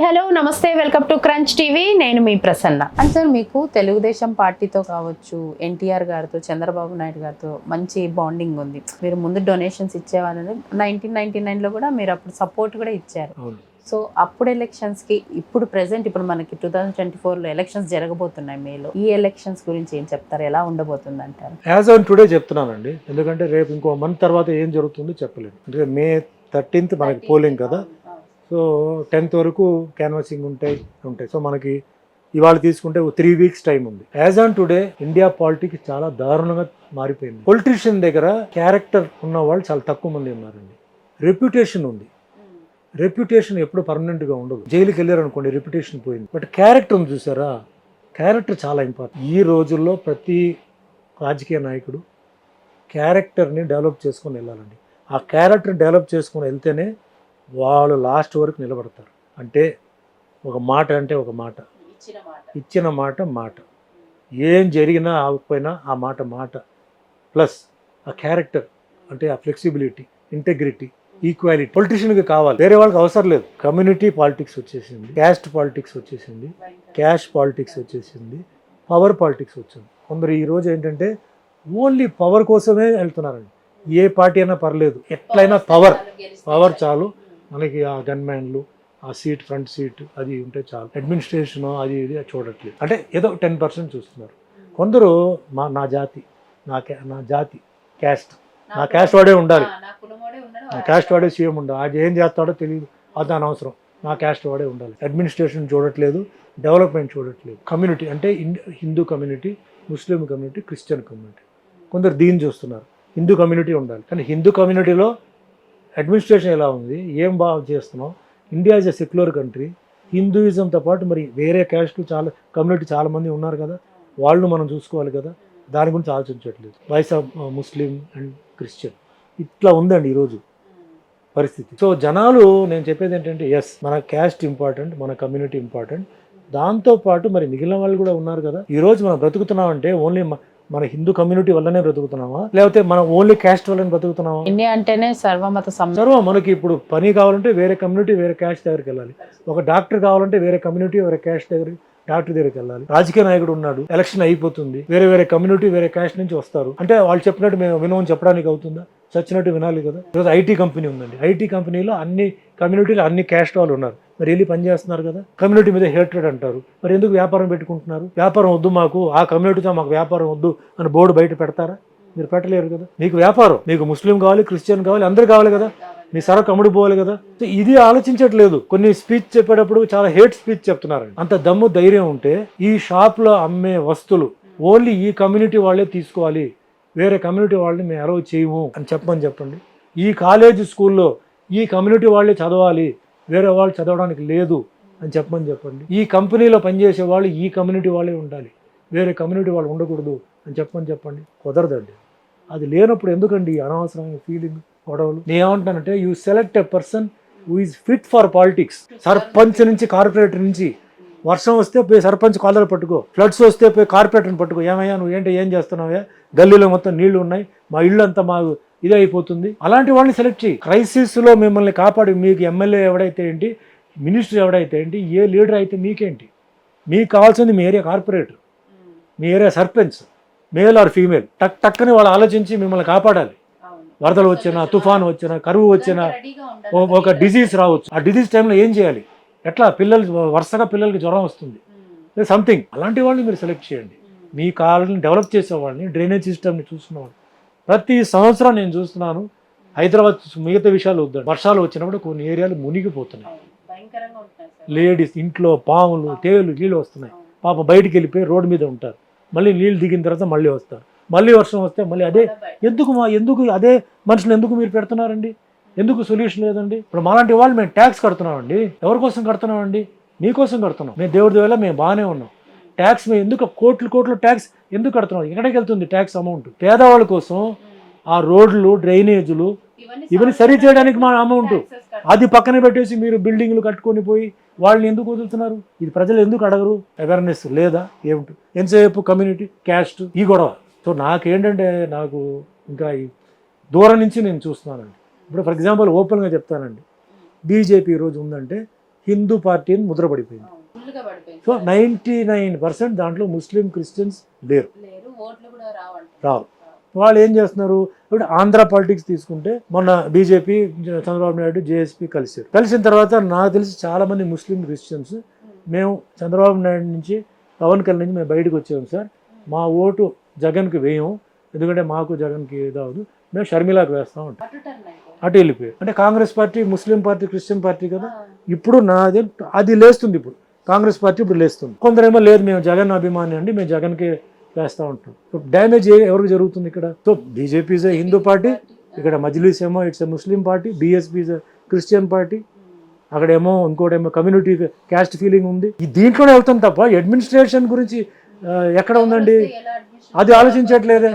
Hi hello నమస్తే welcome to Crunch TV. నేను మీ ప్రసన్న. అండ్ సార్ మీకు తెలుగుదేశం పార్టీతో కావచ్చు ఎన్టీఆర్ గారితో చంద్రబాబు నాయుడు గారితో మంచి బాండింగ్ ఉంది. మీరు ముందు డొనేషన్స్ ఇచ్చేవాళ్ళు నైన్టీన్ నైన్టీ నైన్లో కూడా మీరు అప్పుడు సపోర్ట్ కూడా ఇచ్చారు. సో అప్పుడు ఎలక్షన్స్కి ఇప్పుడు ప్రెసెంట్ ఇప్పుడు మనకి టూ థౌజండ్ ట్వంటీ ఫోర్లో ఎలక్షన్స్ జరగబోతున్నాయి మేలో ఈ ఎలక్షన్స్ గురించి ఏం చెప్తారు? ఎలా ఉండబోతుంది అంటారు యాజ్ ఆన్ టుడే చెప్తున్నానండి. ఎందుకంటే రేపు ఇంకో మంత్ తర్వాత ఏం జరుగుతుందో చెప్పలేము అంటే మే థర్టీన్త్ మనకి పోలింగ్ కదా. సో టెన్త్ వరకు క్యాన్వాసింగ్ ఉంటాయి ఉంటాయి. సో మనకి ఇవాళ తీసుకుంటే త్రీ వీక్స్ టైం ఉంది. As on today India politics చాలా దారుణంగా మారిపోయింది. పొలిటీషియన్ దగ్గర క్యారెక్టర్ ఉన్న వాళ్ళు చాలా తక్కువ మంది ఉన్నారండి. రెప్యుటేషన్ ఉంది. రెప్యుటేషన్ ఎప్పుడు పర్మనెంట్గా ఉండదు. జైలుకి వెళ్ళారు అనుకోండి రెప్యుటేషన్ పోయింది. బట్ క్యారెక్టర్ ఉంది చూసారా? క్యారెక్టర్ చాలా ఇంపార్టెంట్ ఈ రోజుల్లో ప్రతి రాజకీయ నాయకుడు క్యారెక్టర్ని డెవలప్ చేసుకొని వెళ్ళాలండి. ఆ క్యారెక్టర్ని డెవలప్ చేసుకొని వెళ్తేనే వాళ్ళు లాస్ట్ వరకు నిలబడతారు. అంటే ఒక మాట అంటే ఒక మాట. ఇచ్చిన మాట. మాట ఏం జరిగినా ఆగకపోయినా ఆ మాట మాట. ప్లస్ ఆ క్యారెక్టర్ అంటే ఆ ఫ్లెక్సిబిలిటీ ఇంటెగ్రిటీ ఈక్వాలిటీ. పొలిటీషియన్కి కావాలి. వేరే వాళ్ళకి అవసరం లేదు. కమ్యూనిటీ పాలిటిక్స్ వచ్చేసింది. క్యాస్ట్ పాలిటిక్స్ వచ్చేసింది. క్యాష్ పాలిటిక్స్ వచ్చేసింది. పవర్ పాలిటిక్స్ వచ్చింది. కొందరు ఈ రోజు ఏంటంటే ఓన్లీ పవర్ కోసమే వెళ్తున్నారండి. ఏ పార్టీ అయినా పర్లేదు. ఎట్లయినా పవర్ పవర్. చాలు మనకి ఆ గన్మ్యాన్లు ఆ సీట్ ఫ్రంట్ సీట్ అది ఉంటే చాలు. అడ్మినిస్ట్రేషన్ అది ఇది చూడట్లేదు. అంటే ఏదో టెన్ పర్సెంట్ చూస్తున్నారు. కొందరు మా నా జాతి నా క్యా- నా జాతి క్యాస్ట్ నా క్యాస్ట్ వాడే ఉండాలి. నా క్యాస్ట్ వాడే సీఎం ఉండాలి. అది ఏం చేస్తాడో తెలియదు. అది అనవసరం. నా క్యాస్ట్ వాడే ఉండాలి. అడ్మినిస్ట్రేషన్ చూడట్లేదు. డెవలప్మెంట్ చూడట్లేదు. కమ్యూనిటీ అంటే Hindu community Muslim community Christian community కొందరు దీన్ని చూస్తున్నారు. హిందూ కమ్యూనిటీ ఉండాలి. కానీ హిందూ కమ్యూనిటీలో అడ్మినిస్ట్రేషన్ ఎలా ఉంది? ఏం బాగా చేస్తున్నాం India is a secular country. హిందూయిజంతో పాటు మరి వేరే క్యాస్ట్ చాలా కమ్యూనిటీ చాలామంది ఉన్నారు కదా. వాళ్ళు మనం చూసుకోవాలి కదా. దాని గురించి ఆలోచించట్లేదు. Voice of Muslim and Christian. ఇట్లా ఉందండి ఈరోజు పరిస్థితి. సో జనాలు నేను చెప్పేది ఏంటంటే ఎస్ మన క్యాస్ట్ ఇంపార్టెంట్ మన కమ్యూనిటీ ఇంపార్టెంట్. దాంతో పాటు మరి మిగిలిన వాళ్ళు కూడా ఉన్నారు కదా. ఈరోజు మనం బ్రతుకుతున్నామంటే ఓన్లీ మన హిందూ కమ్యూనిటీ వల్లనే బ్రతుకుతున్నామా? లేకపోతే మనం ఓన్లీ క్యాస్ట్ వల్లనే బ్రతుకుతున్నామా? ఇండియా అంటేనే సర్వమత సర్వం మనకి ఇప్పుడు పని కావాలంటే వేరే కమ్యూనిటీ వేరే క్యాస్ట్ దగ్గరికి వెళ్ళాలి. ఒక డాక్టర్ కావాలంటే వేరే కమ్యూనిటీ వేరే క్యాస్ట్ దగ్గర డాక్టర్ దగ్గరికి వెళ్ళాలి. రాజకీయ నాయకుడు ఉన్నాడు ఎలక్షన్ అయిపోతుంది. వేరే వేరే కమ్యూనిటీ వేరే క్యాస్ట్ నుంచి వస్తారు. అంటే వాళ్ళు చెప్పినట్టు మేము వినమని చెప్పడానికి అవుతుందా? చచ్చినట్టు వినాలి కదా. ఈరోజు ఐటీ కంపెనీ ఉందండి. ఐటీ కంపెనీలో అన్ని కమ్యూనిటీలో అన్ని క్యాస్ట్ వాళ్ళు ఉన్నారు. మరి వెళ్ళి పని చేస్తున్నారు కదా? కమ్యూనిటీ మీద హేట్రెడ్ అంటారు. మరి ఎందుకు వ్యాపారం పెట్టుకుంటున్నారు? వ్యాపారం వద్దు మాకు ఆ కమ్యూనిటీతో మాకు వ్యాపారం వద్దు అని బోర్డు బయట పెడతారా? మీరు పెట్టలేరు కదా? మీకు వ్యాపారం మీకు ముస్లిం కావాలి క్రిస్టియన్ కావాలి అందరు కావాలి కదా? మీ సరకు అమ్ముడు పోవాలి కదా? సో ఇది ఆలోచించట్లేదు. కొన్ని స్పీచ్ చెప్పేటప్పుడు చాలా హేట్ స్పీచ్ చెప్తున్నారండి. అంత దమ్ము ధైర్యం ఉంటే ఈ షాప్లో అమ్మే వస్తువులు ఓన్లీ ఈ కమ్యూనిటీ వాళ్ళే తీసుకోవాలి. వేరే కమ్యూనిటీ వాళ్ళని మేము అలౌ చేయము అని చెప్పమని చెప్పండి. ఈ కాలేజ్ స్కూల్లో ఈ కమ్యూనిటీ వాళ్ళే చదవాలి. వేరే వాళ్ళు చదవడానికి లేదు అని చెప్పమని చెప్పండి. ఈ కంపెనీలో పనిచేసే వాళ్ళు ఈ కమ్యూనిటీ వాళ్ళే ఉండాలి. వేరే కమ్యూనిటీ వాళ్ళు ఉండకూడదు అని చెప్పమని చెప్పండి. కుదరదండి. అది లేనప్పుడు ఎందుకండి ఈ అనవసరమైన ఫీలింగ్ గొడవలు? నేను ఏమంటానంటే you select a person who is fit for politics sarpanch నుంచి కార్పొరేటర్ నుంచి వర్షం వస్తే పోయి సర్పంచ్ కాలర్ పట్టుకో ఫ్లడ్స్ వస్తే పోయి కార్పొరేటర్ని పట్టుకో. ఏమయ్యా నువ్వు ఏంటి ఏం చేస్తున్నావే? గల్లీలో మొత్తం నీళ్ళు ఉన్నాయి. మా ఇల్లు అంతా మా ఇది అయిపోతుంది అలాంటి వాళ్ళని సెలెక్ట్ చేయి. క్రైసిస్లో మిమ్మల్ని కాపాడి మీకు ఎమ్మెల్యే ఎవడైతే ఏంటి మినిస్టర్ ఎవడైతే ఏంటి ఏ లీడర్ అయితే మీకేంటి? మీకు కావాల్సింది మీ area corporator me area sarpanch male or female టక్ టక్కని వాళ్ళు ఆలోచించి మిమ్మల్ని కాపాడాలి. వరదలు వచ్చినా తుఫాను వచ్చినా కరువు వచ్చినా ఒక డిజీజ్ రావచ్చు. ఆ డిజీజ్ టైంలో ఏం చేయాలి? ఎట్లా? పిల్లలు వరుసగా పిల్లలకి జ్వరం వస్తుంది. సంథింగ్ అలాంటి వాళ్ళని మీరు సెలెక్ట్ చేయండి. మీ కాళ్ళని డెవలప్ చేసేవాళ్ళని డ్రైనేజ్ సిస్టమ్ని చూసుకునేవాళ్ళు ప్రతి సంవత్సరం నేను చూస్తున్నాను హైదరాబాద్ మిగతా విషయాలు వద్దండి. వర్షాలు వచ్చినప్పుడు కొన్ని ఏరియాలు మునిగిపోతున్నాయి. లేడీస్ ఇంట్లో పాములు తేలు నీళ్ళు వస్తున్నాయి. పాప బయటికి వెళ్ళిపోయి రోడ్డు మీద ఉంటారు. మళ్ళీ నీళ్ళు దిగిన తర్వాత మళ్ళీ వస్తారు. మళ్ళీ వర్షం వస్తే మళ్ళీ అదే ఎందుకు మా ఎందుకు అదే మనుషులు ఎందుకు మీరు పెడుతున్నారండి? ఎందుకు సొల్యూషన్ లేదండి? ఇప్పుడు మాలాంటి వాళ్ళు మేము ట్యాక్స్ కడుతున్నామండి. ఎవరి కోసం కడుతున్నామండి? మీకోసం కడుతున్నాం. మేము దేవుడి వల్ల మేము బాగానే ఉన్నాం. ట్యాక్స్ ఎందుకు కోట్లు కోట్లు ట్యాక్స్ ఎందుకు కడుతున్నాం ఎక్కడికి వెళ్తుంది ట్యాక్స్ అమౌంట్? పేదవాళ్ళ కోసం ఆ రోడ్లు డ్రైనేజీలు ఇవన్నీ సరి చేయడానికి మా అమౌంట్. అది పక్కన పెట్టేసి మీరు బిల్డింగ్లు కట్టుకొని పోయి వాళ్ళని ఎందుకు వదులుతున్నారు? ఇది ప్రజలు ఎందుకు అడగరు? అవేర్నెస్ లేదా? ఏమిటి? ఎంతసేపు కమ్యూనిటీ క్యాస్ట్ ఈ గొడవ. సో నాకేంటంటే నాకు ఇంకా ఈ దూరం నుంచి నేను చూస్తున్నానండి. ఇప్పుడు ఫర్ ఎగ్జాంపుల్ ఓపెన్గా చెప్తానండి. బీజేపీ ఈరోజు ఉందంటే హిందూ పార్టీ అని ముద్రపడిపోయింది. సో నైంటీ నైన్ పర్సెంట్ దాంట్లో ముస్లిం క్రిస్టియన్స్ లేరు. రావు. వాళ్ళు ఏం చేస్తున్నారు? ఇప్పుడు ఆంధ్ర పాలిటిక్స్ తీసుకుంటే మొన్న బీజేపీ చంద్రబాబు నాయుడు జేఎస్పీ కలిసారు కలిసిన తర్వాత నాకు తెలిసి చాలా మంది ముస్లిం క్రిస్టియన్స్ మేము. చంద్రబాబు నాయుడు నుంచి పవన్ కళ్యాణ్ నుంచి మేము బయటకు వచ్చాము సార్. మా ఓటు జగన్కి వేయం. ఎందుకంటే మాకు జగన్కి ఇదవదు మేము షర్మిలాకి వేస్తాం ఉంటాం అటు వెళ్ళిపోయారు. అంటే Congress party Muslim party Christian party కదా. ఇప్పుడు నాది అది లేస్తుంది ఇప్పుడు. కాంగ్రెస్ పార్టీ ఇప్పుడు లేస్తుంది. కొందరేమో లేదు మేము జగన్ అభిమాని అండి మేము జగన్కి వేస్తూ ఉంటాం. డ్యామేజ్ ఎవరికి జరుగుతుంది ఇక్కడ? So BJP is Hindu party ఇక్కడ మజ్లీస్ ఏమో it's a Muslim party BSP is Christian party అక్కడేమో ఇంకోటేమో కమ్యూనిటీ క్యాస్ట్ ఫీలింగ్ ఉంది. ఈ దీంట్లోనే వెళ్తాం తప్ప అడ్మినిస్ట్రేషన్ గురించి ఎక్కడ ఉందండి? అది ఆలోచించట్లేదే.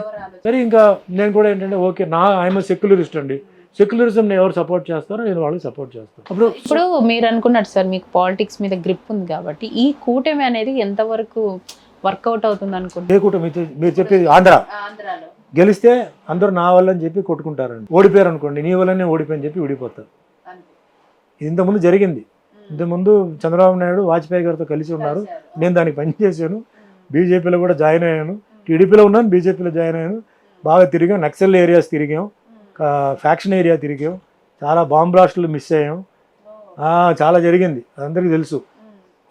సరే ఇంకా నేను కూడా ఏంటంటే ఓకే నా ఐఎమ్ సెక్యులరిస్ట్ అండి. సెక్యులరిజం ఎవరు సపోర్ట్ చేస్తారో నేను వాళ్ళకి సపోర్ట్ చేస్తాను. అప్పుడు ఇప్పుడు మీరు అనుకున్నట్టు సార్ మీకు పాలిటిక్స్ మీద గ్రిప్ ఉంది కాబట్టి ఈ కూటమి అనేది ఎంతవరకు వర్కౌట్ అవుతుంది అనుకుంటున్నారు? ఏ కూటమి? మీరు- మీరు చెప్పేది ఆంధ్ర. ఆంధ్రాలో. గెలిస్తే అందరూ నా వల్ల అని చెప్పి కొట్టుకుంటారండి. ఓడిపోయారు అనుకోండి నీ వల్లనే ఓడిపోయని చెప్పి విడిపోతారు ఇది ఇంతకుముందు జరిగింది. ఇంతకుముందు చంద్రబాబు నాయుడు వాజ్పేయి గారితో కలిసి ఉన్నారు. నేను దానికి పనిచేశాను బీజేపీలో కూడా జాయిన్ అయ్యాను. టీడీపీలో ఉన్నాను బీజేపీలో జాయిన్ అయ్యాను. బాగా తిరిగాం. నక్సల్ ఏరియాస్ తిరిగాం. ఫ్యాక్షన్ ఏరియా తిరిగాం. చాలా బాంబ్ బ్లాస్టులు మిస్ అయ్యాం. చాలా జరిగింది. అందరికీ తెలుసు.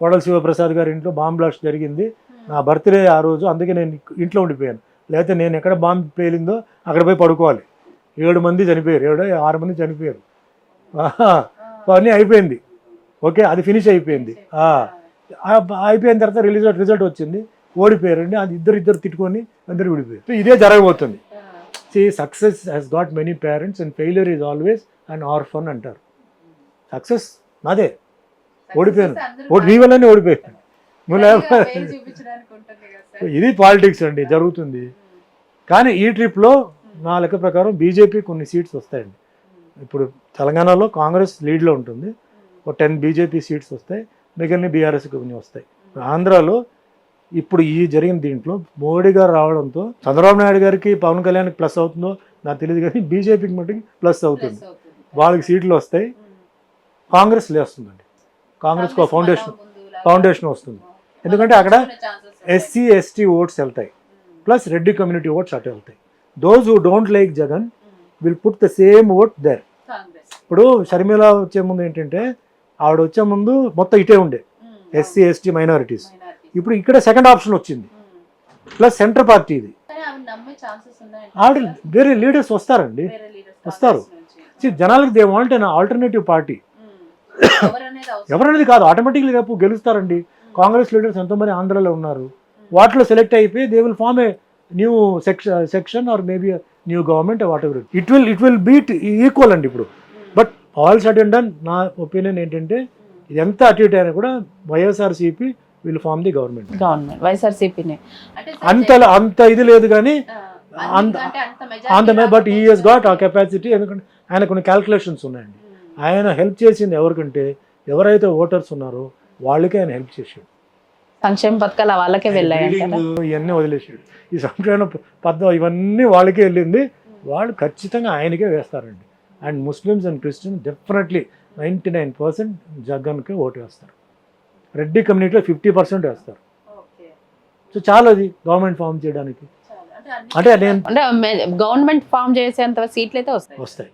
కోడల శివప్రసాద్ గారి ఇంట్లో బాంబ్ బ్లాస్ట్ జరిగింది. నా బర్త్డే ఆ రోజు అందుకే నేను ఇంట్లో ఉండిపోయాను. లేకపోతే నేను ఎక్కడ బాంబ్ పేలిందో అక్కడ పోయి పడుకోవాలి. ఏడు మంది చనిపోయారు. ఏడు ఆరు మంది చనిపోయారు. అన్నీ అయిపోయింది. ఓకే అది ఫినిష్ అయిపోయింది. అయిపోయిన తర్వాత రిలీజ్ రిజల్ట్ వచ్చింది. ఓడిపోయారండి. అది ఇద్దరు ఇద్దరు తిట్టుకొని అందరు విడిపోయారు. ఇదే జరగబోతుంది. See success has got many parents and failure is always and orphan అంటారు. సక్సెస్ నాదే. ఓడిపోయాను. ఓడి నీ వల్లనే ఓడిపోయాను. ఇది పాలిటిక్స్ అండి జరుగుతుంది. కానీ ఈ ట్రిప్లో నా లెక్క ప్రకారం బీజేపీ కొన్ని సీట్స్ వస్తాయండి. ఇప్పుడు తెలంగాణలో కాంగ్రెస్ లీడ్లో ఉంటుంది. ఒక టెన్ బీజేపీ సీట్స్ వస్తాయి. మిగిలిన బీఆర్ఎస్ కొన్ని వస్తాయి. ఆంధ్రాలో ఇప్పుడు ఈ జరిగిన దీంట్లో మోడీ గారు రావడంతో చంద్రబాబు నాయుడు గారికి పవన్ కళ్యాణ్కి ప్లస్ అవుతుందో నాకు తెలియదు కానీ బీజేపీకి మటుకు ప్లస్ అవుతుంది. వాళ్ళకి సీట్లు వస్తాయి. కాంగ్రెస్ లేస్తుందండి. కాంగ్రెస్కి ఒక ఫౌండేషన్ ఫౌండేషన్ వస్తుంది. ఎందుకంటే అక్కడ ఎస్సీ ఎస్టీ ఓట్స్ వెళ్తాయి. ప్లస్ రెడ్డి కమ్యూనిటీ ఓట్స్ అటు వెళ్తాయి. Those who don't like Jagan will put the same vote there ఇప్పుడు షర్మిల వచ్చే ముందు ఏంటంటే ఆవిడ వచ్చే ముందు మొత్తం ఇటే ఉండే. SC ST minorities. ఇప్పుడు ఇక్కడ సెకండ్ ఆప్షన్ వచ్చింది. ప్లస్ సెంటర్ పార్టీ ఇది. ఆవిడ వేరే లీడర్స్ వస్తారండి. వస్తారు. జనాలకు they want an alternative party ఎవరనేది కాదు. ఆటోమేటిక్లీ రేపు గెలుస్తారండి. కాంగ్రెస్ లీడర్స్ ఎంతోమంది ఆంధ్రాలో ఉన్నారు. వాటిలో సెలెక్ట్ అయిపోయి they will form a new section section or maybe new government whatever it will it will be equal అండి ఇప్పుడు. But all said and done నా ఒపీనియన్ ఏంటంటే ఇది ఎంత అటు ఇటు అయినా కూడా YSRCP will form the government government వైఎస్ఆర్సీపీనే అంత అంత ఇది లేదు కానీ అంత అంత బట్ ఈ హెస్ గాట్ ఆ కెపాసిటీ ఎందుకంటే ఆయన కొన్ని క్యాల్కులేషన్స్ ఉన్నాయండి. ఆయన హెల్ప్ చేసింది ఎవరికంటే ఎవరైతే ఓటర్స్ ఉన్నారో వాళ్ళకే ఆయన హెల్ప్ చేసాడు సంక్షేమ పథకాలు వాళ్ళకే వెళ్ళాయి ఇవన్నీ వదిలేసాడు ఈ సంక్షేమ పద్ధతి ఇవన్నీ వాళ్ళకే వెళ్ళింది. వాళ్ళు ఖచ్చితంగా ఆయనకే వేస్తారండి. And Muslims and Christians definitely ninety nine percent జగన్కే vote వేస్తారు. రెడ్డి కమ్యూనిటీలో ఫిఫ్టీ పర్సెంట్ వేస్తారు. సో చాలా అది గవర్నమెంట్ ఫామ్ చేయడానికి. అంటే నేను అంటే గవర్నమెంట్ ఫామ్ చేసేంత సీట్లు అయితే వస్తాయి. వస్తాయి.